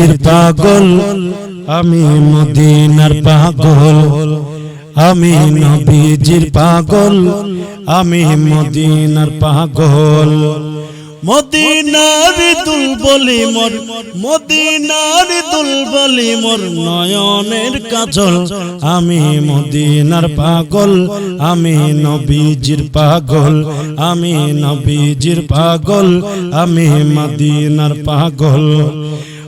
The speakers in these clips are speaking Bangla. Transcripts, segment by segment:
নবীজির পাগল, আমি মদিনার পাগল, আমি নবীজির পাগল, আমি মদিনার পাগল। মদিনার দুল বলি মোর, মদিনার দুল বলি মোর নয়নের কাজল, আমি মদিনার পাগল, আমি নবীজির পাগল, আমি নবীজির পাগল, আমি মদিনার পাগল।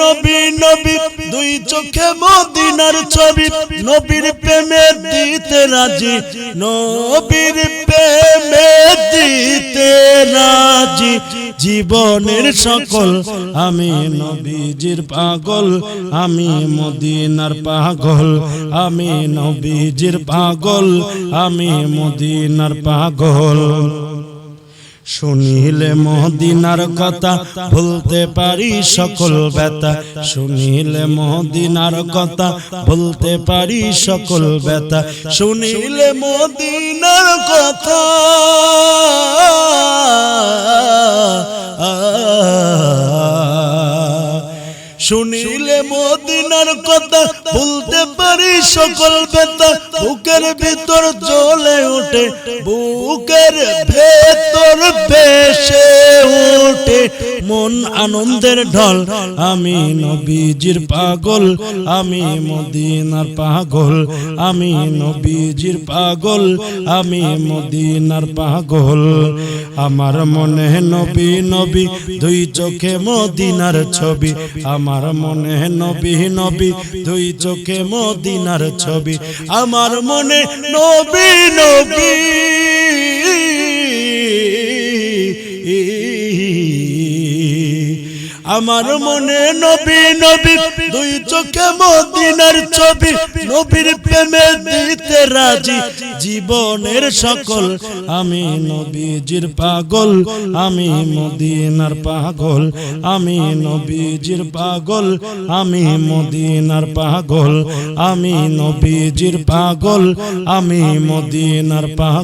নবী নবী, দুই চোখে মদিনার ছবি। নবীর প্রেমে দিতে রাজি, নবীর প্রেমে দিতে রাজি। জীবনের সকল, আমি নবীজির পাগল, আমি মদিনার পাগল, আমি নবীজির পাগল, আমি মদিনার পাগল। শুনিলে মদিনার কথা, ভুলতে পারি সকল ব্যথা। শুনিলে মদিনার কথা, ভুলতে পারি সকল ব্যথা। শুনিলে মদিনার কথা। শুনিলে মদিনার কথা ভুলতে পারি সকল বেতা বুকের ভিতর জ্বলে ওঠে বুকের ভেতর বেশে ওঠে মন আনন্দের ঢল। আমি নবীজির পাগল, আমি মদিনার পাগল, আমি নবীজির পাগল, আমি মদিনার পাগল। আমার মনে নবী নবী, দুই চোখে মদিনার ছবি। আমার মনে নবী নবী, দুই চোখে মদিনার ছবি। আমার মনে নবী নবী। আমার মনে নবী নবী, দুই চোখে মদিনার ছবি। নবীর প্রেমে দিতে রাজি, জীবনের সকল। আমি নবীজির পাগল, আমি মদিনার পাগল। আমি নবীজির পাগল, আমি মদিনার পাগল। আমি নবীজির পাগল, আমি মদিনার পাগল।